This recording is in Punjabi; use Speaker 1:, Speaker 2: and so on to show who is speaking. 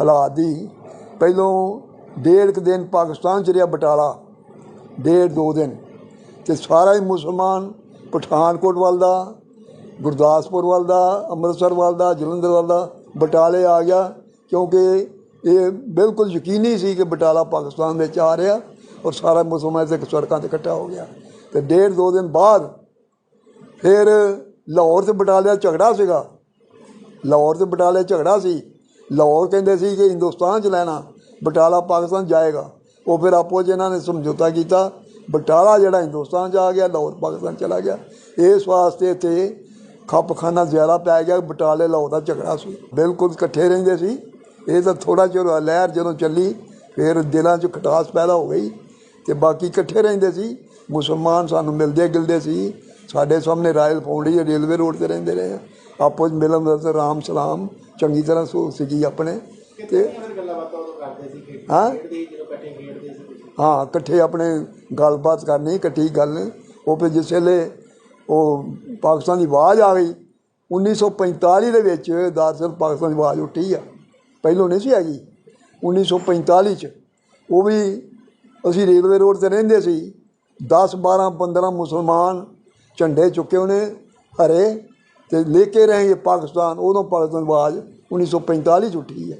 Speaker 1: ਹਾਲਾਤ ਦੀ। ਪਹਿਲੋਂ ਡੇਢ ਕੁ ਦਿਨ ਪਾਕਿਸਤਾਨ ਚ ਰਿਹਾ ਬਟਾਲਾ, ਡੇਢ ਦੋ ਦਿਨ। ਤੇ ਸਾਰਾ ਹੀ ਮੁਸਲਮਾਨ ਪਠਾਨਕੋਟ ਵੱਲ ਦਾ, ਗੁਰਦਾਸਪੁਰ ਵੱਲ ਦਾ, ਅੰਮ੍ਰਿਤਸਰ ਵੱਲ ਦਾ, ਜਲੰਧਰ ਵੱਲ ਦਾ ਬਟਾਲੇ ਆ ਗਿਆ। ਕਿਉਂਕਿ ਇਹ ਬਿਲਕੁਲ ਯਕੀਨੀ ਸੀ ਕਿ ਬਟਾਲਾ ਪਾਕਿਸਤਾਨ ਵਿੱਚ ਆ ਰਿਹਾ ਔਰ ਸਾਰਾ ਮੁਸਲਮਾਨ ਇੱਥੇ ਸੜਕਾਂ ਤੇ ਇਕੱਠਾ ਹੋ ਗਿਆ। ਤੇ ਡੇਢ ਦੋ ਦਿਨ ਬਾਅਦ ਫਿਰ ਲਾਹੌਰ ਤੇ ਬਟਾਲੇ ਦਾ ਝਗੜਾ ਸੀਗਾ। ਲਾਹੌਰ ਤੇ ਬਟਾਲੇ ਝਗੜਾ ਸੀ। ਲਾਹੌਰ ਕਹਿੰਦੇ ਸੀ ਕਿ ਹਿੰਦੁਸਤਾਨ ਚ ਲੈਣਾ, ਬਟਾਲਾ ਪਾਕਿਸਤਾਨ ਜਾਏਗਾ। ਉਹ ਫਿਰ ਆਪੋ 'ਚ ਇਹਨਾਂ ਨੇ ਸਮਝੌਤਾ ਕੀਤਾ, ਬਟਾਲਾ ਜਿਹੜਾ ਹਿੰਦੁਸਤਾਨ ਚ ਆ ਗਿਆ, ਲਾਹੌਰ ਪਾਕਿਸਤਾਨ ਚਲਾ ਗਿਆ। ਇਸ ਵਾਸਤੇ ਇੱਥੇ ਖੱਪਖਾਨਾ ਜ਼ਿਆਦਾ ਪੈ ਗਿਆ, ਬਟਾਲੇ ਲਾਹੌਰ ਦਾ ਝਗੜਾ ਸੀ। ਬਿਲਕੁਲ ਇਕੱਠੇ ਰਹਿੰਦੇ ਸੀ। ਇਹ ਤਾਂ ਥੋੜਾ ਚਿਰ ਲਹਿਰ ਜਦੋਂ ਚੱਲੀ, ਫਿਰ ਦਿਲਾਂ 'ਚ ਖਟਾਸ ਪੈਦਾ ਹੋ ਗਈ ਤੇ ਬਾਕੀ ਇਕੱਠੇ ਰਹਿੰਦੇ ਸੀ। ਮੁਸਲਮਾਨ ਸਾਨੂੰ ਮਿਲਦੇ ਗਿਲਦੇ ਸੀ। ਸਾਡੇ ਸਾਹਮਣੇ ਰਾਇਲ ਫੌਂਡੀ ਰੇਲਵੇ ਰੋਡ ਤੇ ਰਹਿੰਦੇ ਰਹੇ। ਆਪੋ 'ਚ ਮਿਲਣ ਦਾ ਰਾਮ ਸਲਾਮ ਚੰਗੀ ਤਰ੍ਹਾਂ ਸੋ ਸੀਗੀ ਆਪਣੇ ਤੇ ਹਾਂ? ਹਾਂ ਇਕੱਠੇ ਆਪਣੇ ਗੱਲਬਾਤ ਕਰਨੀ ਇਕੱਠੀ ਗੱਲ। ਉਹ ਫਿਰ ਜਿਸ ਵੇਲੇ ਉਹ ਪਾਕਿਸਤਾਨ ਦੀ ਆਵਾਜ਼ ਆ ਗਈ 1945 ਦੇ ਵਿੱਚ ਦਰਅਸਲ ਪਾਕਿਸਤਾਨ ਦੀ ਆਵਾਜ਼ ਉੱਠੀ ਆ। ਪਹਿਲੋਂ ਨਹੀਂ ਸੀ ਹੈਗੀ। 1945 ਚ ਉਹ ਵੀ ਅਸੀਂ ਰੇਲਵੇ ਰੋਡ ਤੇ ਰਹਿੰਦੇ ਸੀ। 10 12 15 ਮੁਸਲਮਾਨ ਝੰਡੇ ਚੁੱਕੇ ਉਹਨੇ ਹਰੇ। ਤੇ ਲੈ ਕੇ ਰਹੇ ਪਾਕਿਸਤਾਨ ਉਦੋਂ ਪਾਕਿਸਤਾਨ ਦੀ ਆਵਾਜ਼ 1945 ਚ ਉੱਠੀ ਹੈ।